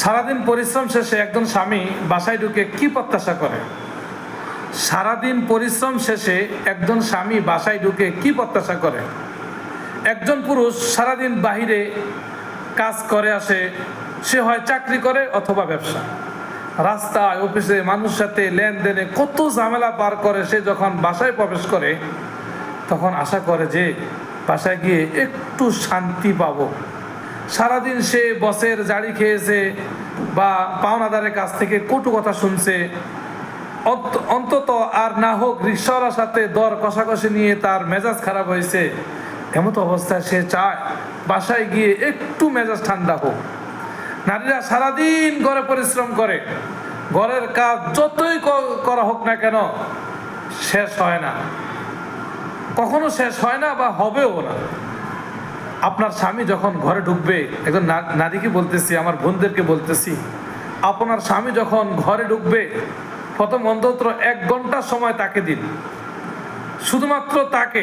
সারাদিন পরিশ্রম শেষে একজন স্বামী বাসায় ঢুকে কি প্রত্যাশা করে? সারাদিন পরিশ্রম শেষে একজন স্বামী বাসায় ঢুকে কি প্রত্যাশা করে? একজন পুরুষ সারাদিন বাহিরে কাজ করে আসে, সে হয় চাকরি করে অথবা ব্যবসা। রাস্তায়, অফিসে মানুষ সাথে লেনদেনে কত ঝামেলা পার করে সে যখন বাসায় প্রবেশ করে, তখন আশা করে যে বাসায় গিয়ে একটু শান্তি পাবো। সারাদিন সে বসের জাড়ি খেয়েছে বা পাওনাদারের কাছ থেকে কটু কথা শুনছে। অন্ত- অন্তত আর না হোক রিক্সাওয়ালার সাথে দর কষাকষি নিয়ে তার মেজাজ খারাপ হয়েছে। এমতো অবস্থায় সে চায় বাসায় গিয়ে একটু মেজাজ ঠান্ডা হোক। নারীরা সারাদিন ঘরে পরিশ্রম করে। ঘরের কাজ যতই করা হোক না কেন শেষ হয় না। কখনো শেষ হয় না বা হবেও না। আপনার স্বামী যখন ঘরে ঢুকবে, একজন নারীকে বলতেছি, আমার বোনদেরকে বলতেছি, আপনার স্বামী যখন ঘরে ঢুকবে, প্রথম অন্তত এক ঘণ্টা সময় তাকে দিন। শুধুমাত্র তাকে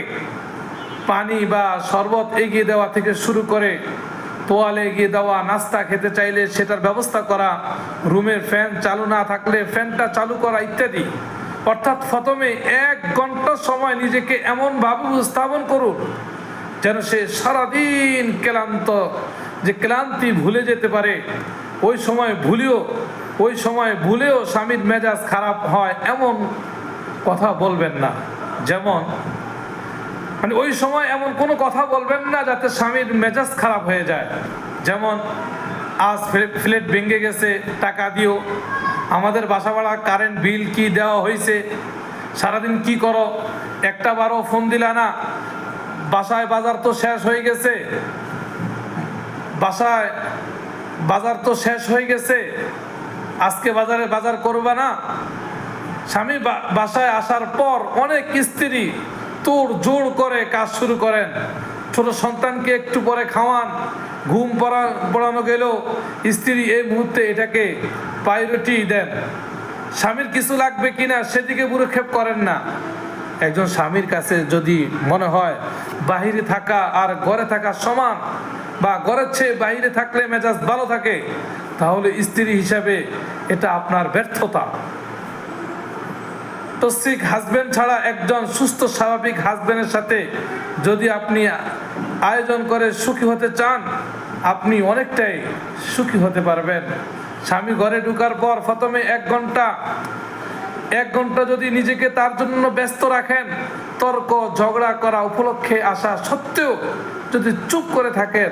পানি বা শরবত এগিয়ে দেওয়া থেকে শুরু করে তোয়ালে এগিয়ে দেওয়া, নাস্তা খেতে চাইলে সেটার ব্যবস্থা করা রুমের ফ্যান চালু না থাকলে ফ্যানটা চালু করা ইত্যাদি। অর্থাৎ প্রথমে এক ঘণ্টা সময় নিজেকে এমনভাবে উপস্থাপন করুন যেন সে সারাদিন ক্লান্ত, যে ক্লান্তি ভুলে যেতে পারে, ওই সময় ভুলেও, ওই সময় ভুলেও স্বামীর মেজাজ খারাপ হয়, এমন কথা বলবেন না। যেমন মানে ওই সময় এমন কোনো কথা বলবেন না যাতে স্বামীর মেজাজ খারাপ হয়ে যায়। যেমন, আজ ফ্লেট ভেঙে গেছে, টাকা দিও, আমাদের বাসা ভাড়া কারেন্ট বিল কি দেওয়া হয়েছে সারাদিন কি করো, একটা বারও ফোন দিলা না বাসায় বাজার তো শেষ হয়ে গেছে। বাসায় বাজার তো শেষ হয়ে গেছে। আজকে বাজারে বাজার করবা না। স্বামী বাসায় আসার পর অনেক স্ত্রী তোর জোর করে কাজ শুরু করেন। ছোট সন্তানকে একটু পরে খাওয়ান। ঘুম পড়া পড়ানো গেলেও স্ত্রী এই মুহূর্তে এটাকে প্রায়োরিটি দেন। স্বামীর কিছু লাগবে কিনা সেদিকে পুরোক্ষেপ করেন না। একজন স্বামীর কাছে যদি মনে হয় বাহিরে থাকা আর ঘরে থাকা সমান বা ঘরের চেয়ে বাইরে থাকলে মেজাজ ভালো থাকে, তাহলে স্ত্রী হিসাবে এটা আপনার ব্যর্থতা। টক্সিক হাজবেন্ড ছাড়া একজন সুস্থ স্বাভাবিক হাজব্যান্ডের সাথে যদি আপনি আয়োজন করে সুখী হতে চান, আপনি অনেকটাই সুখী হতে পারবেন। স্বামী ঘরে ঢুকার পর প্রথমে এক ঘণ্টা এক ঘণ্টা যদি নিজেকে তার জন্য ব্যস্ত রাখেন, তর্ক, ঝগড়া করা, উপলক্ষে আসা সত্ত্বেও যদি চুপ করে থাকেন,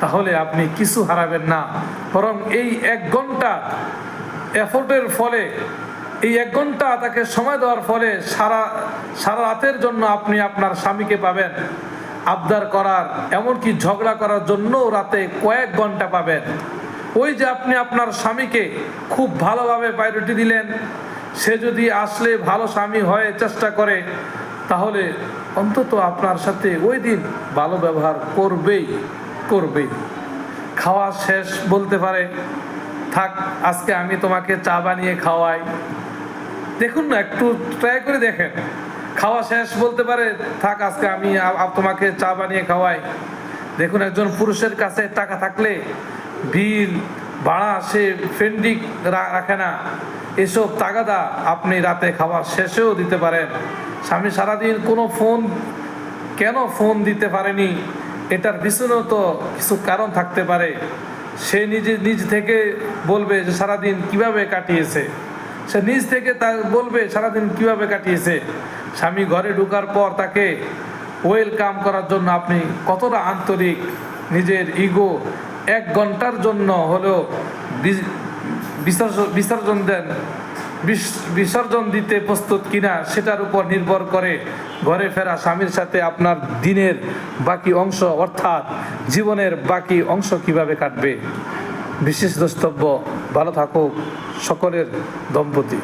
তাহলে আপনি কিছু হারাবেন না। বরং এই এক ঘণ্টা এফোর্টের ফলে, এই এক ঘণ্টা তাকে সময় দেওয়ার ফলে সারা সারা রাতের জন্য আপনি আপনার স্বামীকে পাবেন। আবদার করার, এমনকি ঝগড়া করার জন্যও রাতে কয়েক ঘণ্টা পাবেন। ওই যে আপনি আপনার স্বামীকে খুব ভালোভাবে প্রায়োরিটি দিলেন সে যদি আসলে ভালো স্বামী হয়ে চেষ্টা করে, তাহলে অন্তত আপনার সাথে ওই দিন ভালো ব্যবহার করবেই করবেই। খাওয়া শেষ বলতে পারে, থাক, আজকে আমি তোমাকে চা বানিয়ে খাওয়াই। দেখুন না, একটু ট্রাই করে দেখেন। খাওয়া শেষ বলতে পারে, থাক, আজকে আমি তোমাকে চা বানিয়ে খাওয়াই। দেখুন, একজন পুরুষের কাছে টাকা থাকলে বিল ভাড়া সে ফেন্ডিক রাখে না। এসব তাগাদা আপনি রাতে খাওয়ার শেষেও দিতে পারেন। স্বামী সারাদিন কোনো ফোন, কেন ফোন দিতে পারেনি? এটার পিছনেও তো কিছু কারণ থাকতে পারে। সে নিজে, নিজ থেকে বলবে যে সারাদিন কীভাবে কাটিয়েছে। সে নিজ থেকে তা বলবে সারাদিন কীভাবে কাটিয়েছে। স্বামী ঘরে ঢোকার পর তাকে ওয়েলকাম করার জন্য আপনি কতটা আন্তরিক নিজের ইগো এক ঘণ্টার জন্য হলেও বিসর্জন দেন। বিস- বিসর্জন দিতে প্রস্তুত কিনা সেটার উপর নির্ভর করে ঘরে ফেরা স্বামীর সাথে আপনার দিনের বাকি অংশ, অর্থাৎ জীবনের বাকি অংশ কীভাবে কাটবে? বিশেষ দ্রষ্টব্য। ভালো থাকুক সকলের দম্পতি।